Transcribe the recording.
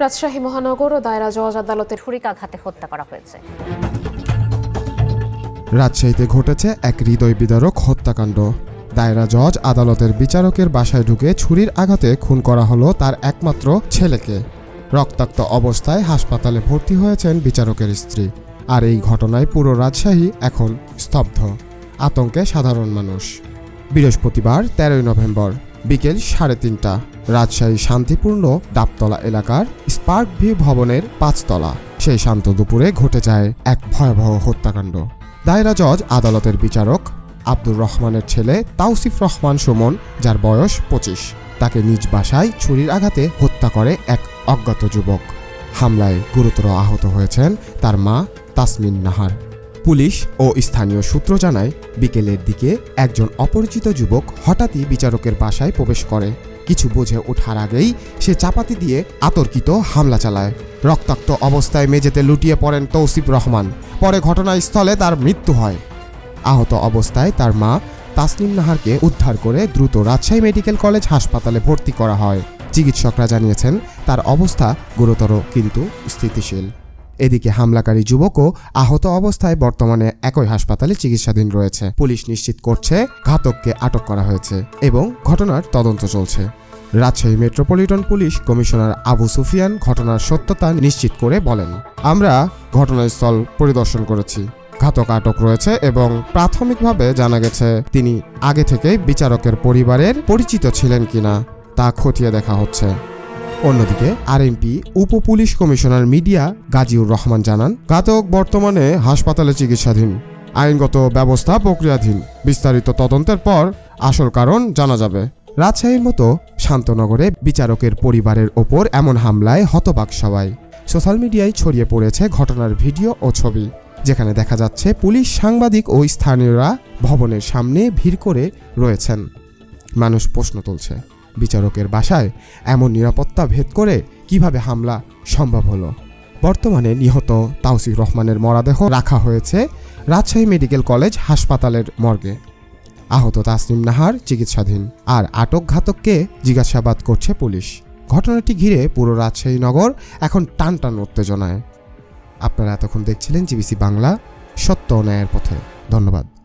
রাজশাহী মহানগর ও দায়রা জজ আদালতের ছুরিকাঘাতে হত্যা করা হয়েছে। রাজশাহীতে ঘটেছে এক হৃদয় বিদারক হত্যাকাণ্ড। দায়রা জজ আদালতের বিচারকের বাসায় ঢুকে ছুরির আঘাতে খুন করা হলো তার একমাত্র ছেলেকে। রক্তাক্ত অবস্থায় হাসপাতালে ভর্তি হয়েছেন বিচারকের স্ত্রী। আর এই ঘটনায় পুরো রাজশাহী এখন স্তব্ধ। আতঙ্কে সাধারণ মানুষ। বৃহস্পতিবার তেরোই নভেম্বর। বিকেল সাড়ে তিনটা। রাজশাহী শান্তিপূর্ণ ডাবতলা এলাকার স্পার্ক ভিউ ভবনের পাঁচতলা। সেই শান্ত দুপুরে ঘটে যায় এক ভয়াবহ হত্যাকাণ্ড। দায়রা জজ, আদালতের বিচারক আব্দুর রহমানের ছেলে তাওসিফ রহমান সুমন, যার বয়স পঁচিশ, তাকে নিজ বাসায় ছুরির আঘাতে হত্যা করে এক অজ্ঞাত যুবক। হামলায় গুরুতর আহত হয়েছেন তার মা তাসমিন নাহার। পুলিশ ও স্থানীয় সূত্র জানায়, বিকেলের দিকে একজন অপরিচিত যুবক হঠাৎই বিচারকের বাসায় প্রবেশ করে। কিছু বোঝে ওঠার আগেই সে চাপাতি দিয়ে আতর্কিত হামলা চালায়। রক্তাক্ত অবস্থায় মেঝেতে লুটিয়ে পড়েন তৌসিফ রহমান। পরে ঘটনাস্থলে তার মৃত্যু হয়। আহত অবস্থায় তার মা তাসনিম নাহারকে উদ্ধার করে দ্রুত রাজশাহী মেডিকেল কলেজ হাসপাতালে ভর্তি করা হয়। চিকিৎসকরা জানিয়েছেন, তার অবস্থা গুরুতর কিন্তু স্থিতিশীল। এদিকে হামলাকারী যুবকও আহত অবস্থায় বর্তমানে একই হাসপাতালে চিকিৎসাধীন রয়েছে। পুলিশ নিশ্চিত করছে ঘাতককে আটক করা হয়েছে এবং ঘটনার তদন্ত চলছে। Rajshahi metropolitan police commissioner Abu Sufian ঘটনার সত্যতা নিশ্চিত করে বলেন, আমরা ঘটনাস্থল পরিদর্শন করেছি। ঘাতক আটক রয়েছে এবং প্রাথমিকভাবে জানা গেছে তিনি আগে থেকেই বিচারকের পরিবারের পরিচিত ছিলেন কিনা, তা খতিয়ে দেখা হচ্ছে। অন্যদিকে আরএমপি উপ police commissioner media Gaziur Rahman জানান, ঘাতক বর্তমানে হাসপাতালে চিকিৎসাধীন। আইনগত ব্যবস্থা প্রক্রিয়াধীন। বিস্তারিত তদন্তের পর আসল কারণ জানা যাবে। রাজশাহীর মতো শান্তনগরে বিচারকের পরিবারের ওপর এমন হামলায় হতবাক সবাই। সোশ্যাল মিডিয়ায় ছড়িয়ে পড়েছে ঘটনার ভিডিও ও ছবি। যেখানে দেখা যাচ্ছে পুলিশ সাংবাদিক ও স্থানীয়রা ভবনের সামনে ভিড় করে রয়েছেন। মানুষ প্রশ্ন তুলছে। বিচারকের বাসায় এমন নিরাপত্তা ভেদ করে কীভাবে হামলা সম্ভব হলো। বর্তমানে নিহত তাওসিফ রহমানের মরাদেহ রাখা হয়েছে রাজশাহী মেডিকেল কলেজ হাসপাতালের মর্গে। আহত তাসনিম নাহার চিকিৎসাধীন আর আটক ঘাতককে জিজ্ঞাসাবাদ করছে পুলিশ। ঘটনাটি ঘিরে পুরো রাজশাহী নগর এখন টান টান উত্তেজনায়। আপনারা এতক্ষণ দেখছিলেন জিবিসি বাংলা, সত্য ন্যায়ের পথে। ধন্যবাদ।